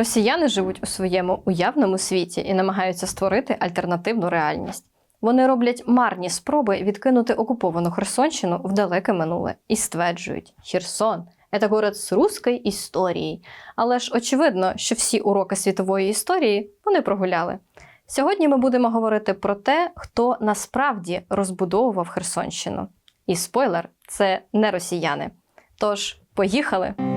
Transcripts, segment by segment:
Росіяни живуть у своєму уявному світі і намагаються створити альтернативну реальність. Вони роблять марні спроби відкинути окуповану Херсонщину в далеке минуле і стверджують: Херсон це город з руською історією. Але ж очевидно, що всі уроки світової історії вони прогуляли. Сьогодні ми будемо говорити про те, хто насправді розбудовував Херсонщину. І спойлер, це не росіяни. Тож, поїхали!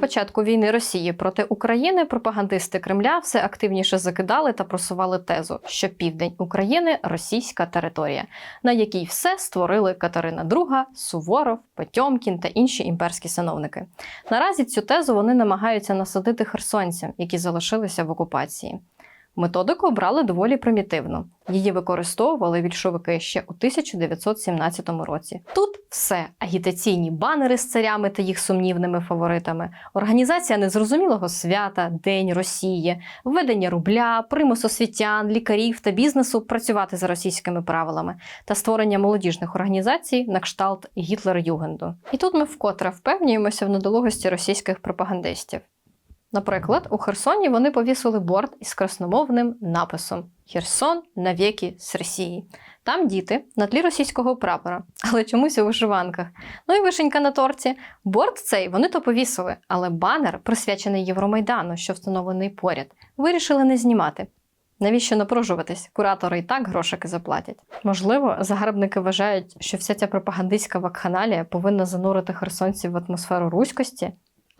Початку війни Росії проти України пропагандисти Кремля все активніше закидали та просували тезу, що південь України російська територія, на якій все створили Катерина II, Суворов, Потьомкін та інші імперські сановники. Наразі цю тезу вони намагаються насадити херсонцям, які залишилися в окупації. Методику обрали доволі примітивно. Її використовували більшовики ще у 1917 році. Тут все агітаційні банери з царями та їх сумнівними фаворитами, організація незрозумілого свята, День Росії, введення рубля, примус освітян, лікарів та бізнесу працювати за російськими правилами та створення молодіжних організацій на кшталт Гітлер-Югенду. І тут ми вкотре впевнюємося в недолугості російських пропагандистів. Наприклад, у Херсоні вони повісили борт із красномовним написом Херсон навіки з Росії. Там діти на тлі російського прапора, але чомусь у вишиванках. Ну і вишенька на торті. Борт цей вони то повісили, але банер, присвячений Євромайдану, що встановлений поряд, вирішили не знімати. Навіщо напружуватись? Куратори і так грошики заплатять. Можливо, загарбники вважають, що вся ця пропагандистська вакханалія повинна занурити херсонців в атмосферу руськості,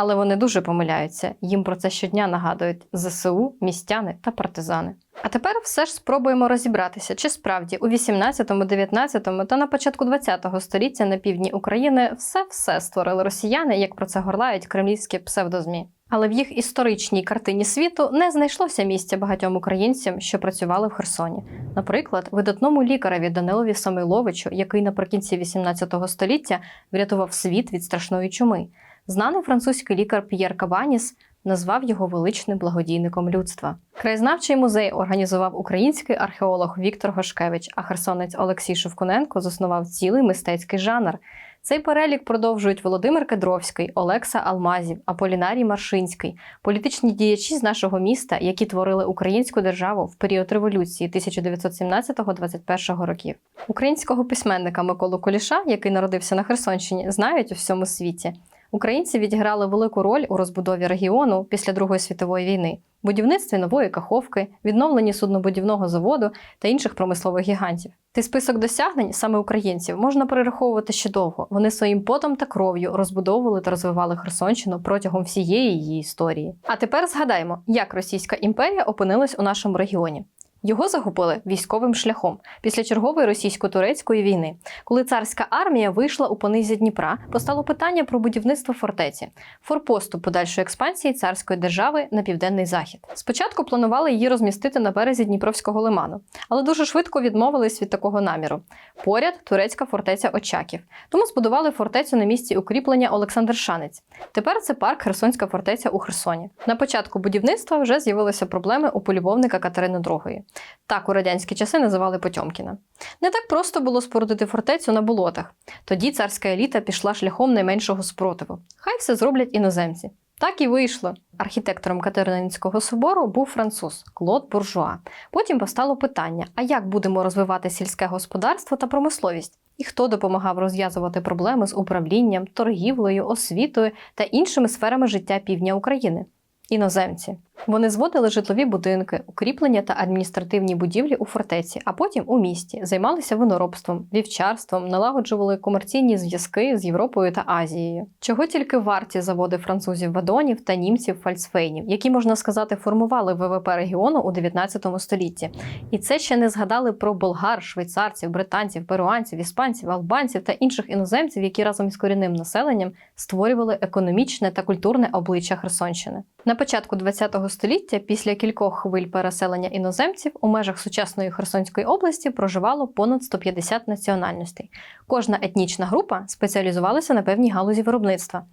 але вони дуже помиляються. Їм про це щодня нагадують ЗСУ, містяни та партизани. А тепер все ж спробуємо розібратися, чи справді у 18, 19 та на початку 20-го століття на півдні України все-все створили росіяни, як про це горлають кремлівські псевдозмі. Але в їх історичній картині світу не знайшлося місця багатьом українцям, що працювали в Херсоні. Наприклад, видатному лікареві Данилові Самойловичу, який наприкінці 18 століття врятував світ від страшної чуми. Знаний французький лікар П'єр Кабаніс назвав його величним благодійником людства. Краєзнавчий музей організував український археолог Віктор Гошкевич, а херсонець Олексій Шевкуненко заснував цілий мистецький жанр. Цей перелік продовжують Володимир Кедровський, Олекса Алмазів, Аполінарій Маршинський, політичні діячі з нашого міста, які творили українську державу в період революції 1917-21 років. Українського письменника Миколу Куліша, який народився на Херсонщині, знають у всьому світі. Українці відіграли велику роль у розбудові регіону після Другої світової війни, будівництві нової каховки, відновленні суднобудівного заводу та інших промислових гігантів. Цей список досягнень саме українців можна перераховувати ще довго. Вони своїм потом та кров'ю розбудовували та розвивали Херсонщину протягом всієї її історії. А тепер згадаймо, як Російська імперія опинилась у нашому регіоні. Його захопили військовим шляхом після чергової російсько-турецької війни, коли царська армія вийшла у понизі Дніпра, постало питання про будівництво фортеці, форпосту подальшої експансії царської держави на південний захід. Спочатку планували її розмістити на березі Дніпровського лиману, але дуже швидко відмовились від такого наміру. Поряд турецька фортеця Очаків. Тому збудували фортецю на місці укріплення Олександр Шанець. Тепер це парк Херсонська фортеця у Херсоні. На початку будівництва вже з'явилися проблеми у полюбовника Катерини II. Так у радянські часи називали Потьомкіна. Не так просто було спорудити фортецю на болотах. Тоді царська еліта пішла шляхом найменшого спротиву. Хай все зроблять іноземці. Так і вийшло. Архітектором Катерининського собору був француз Клод Буржуа. Потім постало питання: а як будемо розвивати сільське господарство та промисловість? І хто допомагав розв'язувати проблеми з управлінням, торгівлею, освітою та іншими сферами життя півдня України? Іноземці. Вони зводили житлові будинки, укріплення та адміністративні будівлі у фортеці, а потім у місті займалися виноробством, вівчарством, налагоджували комерційні зв'язки з Європою та Азією. Чого тільки варті заводи французів вадонів та німців фальцфейнів, які можна сказати формували ВВП регіону у 19 столітті. І це ще не згадали про болгар, швейцарців, британців, перуанців, іспанців, албанців та інших іноземців, які разом із корінним населенням створювали економічне та культурне обличчя Херсонщини. На початку 20 століття, після кількох хвиль переселення іноземців, у межах сучасної Херсонської області проживало понад 150 національностей. Кожна етнічна група спеціалізувалася на певній галузі виробництва.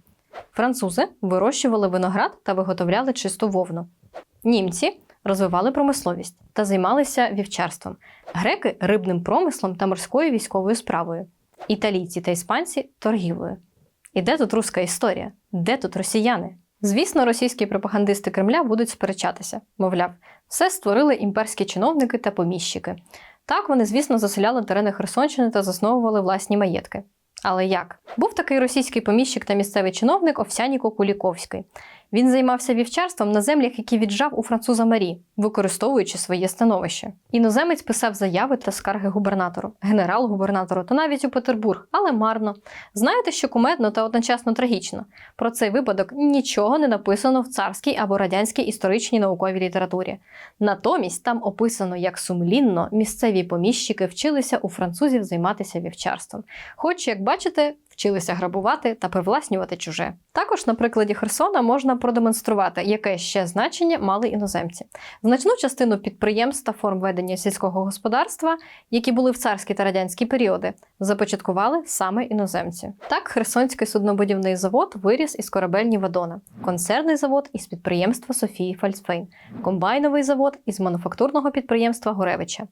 Французи вирощували виноград та виготовляли чисту вовну. Німці розвивали промисловість та займалися вівчарством, греки рибним промислом та морською військовою справою, італійці та іспанці торгівлею. І де тут руська історія? Де тут росіяни? Звісно, російські пропагандисти Кремля будуть сперечатися. Мовляв, все створили імперські чиновники та поміщики. Так вони, звісно, заселяли терени Херсонщини та засновували власні маєтки. Але як? Був такий російський поміщик та місцевий чиновник Овсяніко Куліковський. Він займався вівчарством на землях, які віджав у француза Марі, використовуючи своє становище. Іноземець писав заяви та скарги губернатору, генерал-губернатору та навіть у Петербург, але марно. Знаєте, що кумедно та одночасно трагічно. Про цей випадок нічого не написано в царській або радянській історичній науковій літературі. Натомість там описано, як сумлінно місцеві поміщики вчилися у французів займатися вівчарством. Хоч, як бачите, вчилися грабувати та привласнювати чуже. Також на прикладі Херсона можна продемонструвати, яке ще значення мали іноземці. Значну частину підприємств та форм ведення сільського господарства, які були в царські та радянські періоди, започаткували саме іноземці. Так, Херсонський суднобудівний завод виріс із корабельні Вадона, концерний завод із підприємства Софії Фальцфейн, комбайновий завод із мануфактурного підприємства Горевича.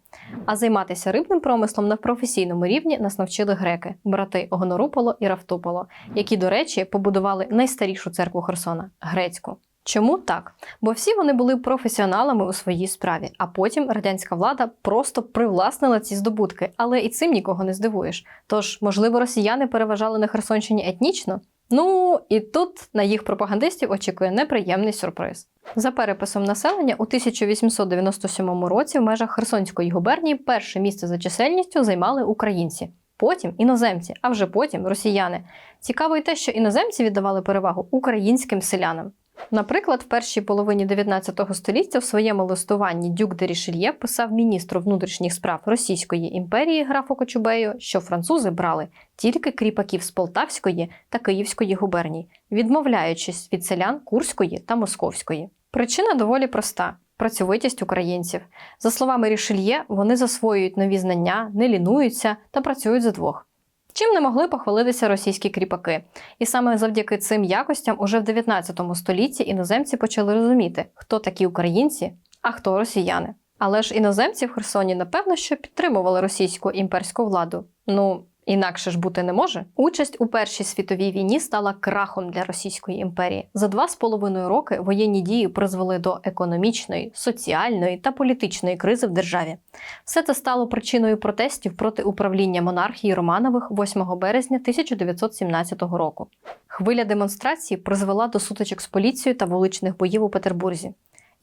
А займатися рибним промислом на професійному рівні нас навчили греки, брати Огоноруполо і Равтуполо, які, до речі, побудували найстарішу церкву Херсона грецьку. Чому так? Бо всі вони були професіоналами у своїй справі, а потім радянська влада просто привласнила ці здобутки, але і цим нікого не здивуєш. Тож, можливо, росіяни переважали на Херсонщині етнічно? Ну і тут на їх пропагандистів очікує неприємний сюрприз. За переписом населення у 1897 році в межах Херсонської губернії перше місце за чисельністю займали українці. Потім іноземці, а вже потім росіяни. Цікаво й те, що іноземці віддавали перевагу українським селянам. Наприклад, в першій половині 19 століття в своєму листуванні Дюк де Рішельє писав міністру внутрішніх справ Російської імперії графу Кочубею, що французи брали тільки кріпаків з Полтавської та Київської губерній, відмовляючись від селян Курської та Московської. Причина доволі проста. Працьовитість українців. За словами Рішельє, вони засвоюють нові знання, не лінуються та працюють за двох. Чим не могли похвалитися російські кріпаки. І саме завдяки цим якостям уже в 19 столітті іноземці почали розуміти, хто такі українці, а хто росіяни. Але ж іноземці в Херсоні, напевно, що підтримували російську імперську владу. Ну, Інакше ж бути не може. Участь у Першій світовій війні стала крахом для Російської імперії. За два з половиною роки воєнні дії призвели до економічної, соціальної та політичної кризи в державі. Все це стало причиною протестів проти управління монархії Романових 8 березня 1917 року. Хвиля демонстрацій призвела до сутичок з поліцією та вуличних боїв у Петербурзі.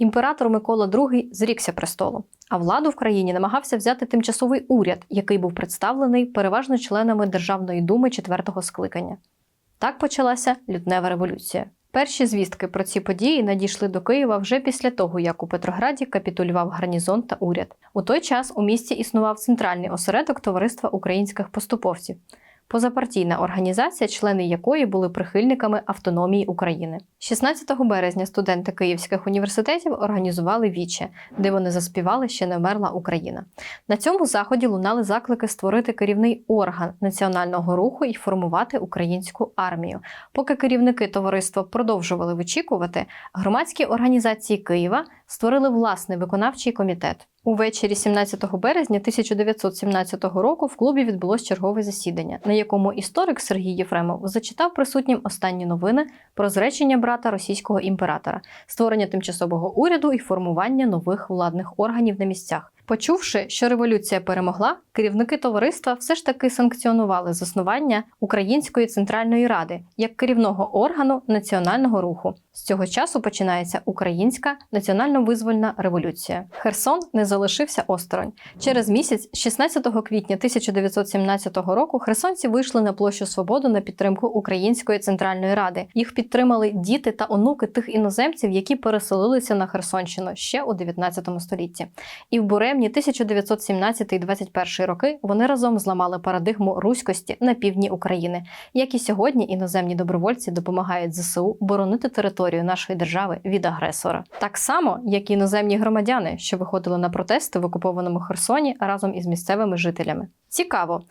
Імператор Микола II зрікся престолу, а владу в країні намагався взяти тимчасовий уряд, який був представлений переважно членами Державної думи четвертого скликання. Так почалася лютнева революція. Перші звістки про ці події надійшли до Києва вже після того, як у Петрограді капітулював гарнізон та уряд. У той час у місті існував центральний осередок товариства українських поступовців позапартійна організація, члени якої були прихильниками автономії України. 16 березня студенти київських університетів організували віче, де вони заспівали ще не вмерла Україна. На цьому заході лунали заклики створити керівний орган національного руху і формувати українську армію. Поки керівники товариства продовжували вичікувати, громадські організації Києва створили власний виконавчий комітет. Увечері 17 березня 1917 року в клубі відбулось чергове засідання, на якому історик Сергій Єфремов зачитав присутнім останні новини про зречення брата російського імператора, створення тимчасового уряду і формування нових владних органів на місцях. Почувши, що революція перемогла, керівники товариства все ж таки санкціонували заснування Української центральної ради як керівного органу національного руху. З цього часу починається Українська національно-визвольна революція. Херсон не залишився осторонь. Через місяць, 16 квітня 1917 року, херсонці вийшли на площу Свободу на підтримку Української центральної ради. Їх підтримали діти та онуки тих іноземців, які переселилися на Херсонщину ще у 19 столітті. І в Буремні 1917-21 роки вони разом зламали парадигму руськості на півдні України. Як і сьогодні, іноземні добровольці допомагають ЗСУ боронити територію нашої держави від агресора, так само як і іноземні громадяни, що виходили на протести в окупованому Херсоні разом із місцевими жителями. Цікаво.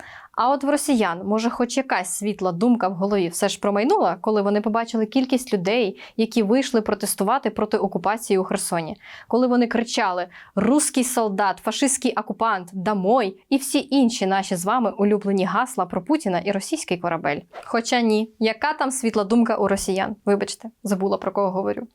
А от в росіян, може, хоч якась світла думка в голові все ж промайнула, коли вони побачили кількість людей, які вийшли протестувати проти окупації у Херсоні, коли вони кричали Руський солдат, фашистський окупант, домой і всі інші наші з вами улюблені гасла про Путіна і російський корабель. Хоча ні, яка там світла думка у росіян? Вибачте, забула про кого говорю.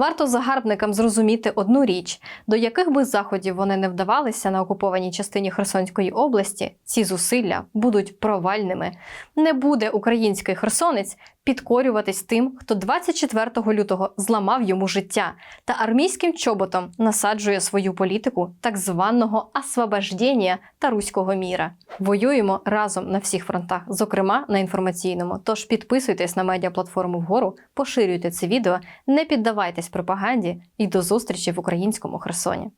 Варто загарбникам зрозуміти одну річ: до яких би заходів вони не вдавалися на окупованій частині Херсонської області, ці зусилля будуть провальними. Не буде український херсонець підкорюватись тим, хто 24 лютого зламав йому життя та армійським чоботом насаджує свою політику так званого освобождення та руського міра. Воюємо разом на всіх фронтах, зокрема на інформаційному. Тож підписуйтесь на медіаплатформу вгору, поширюйте це відео, не піддавайтесь пропаганді і до зустрічі в українському Херсоні.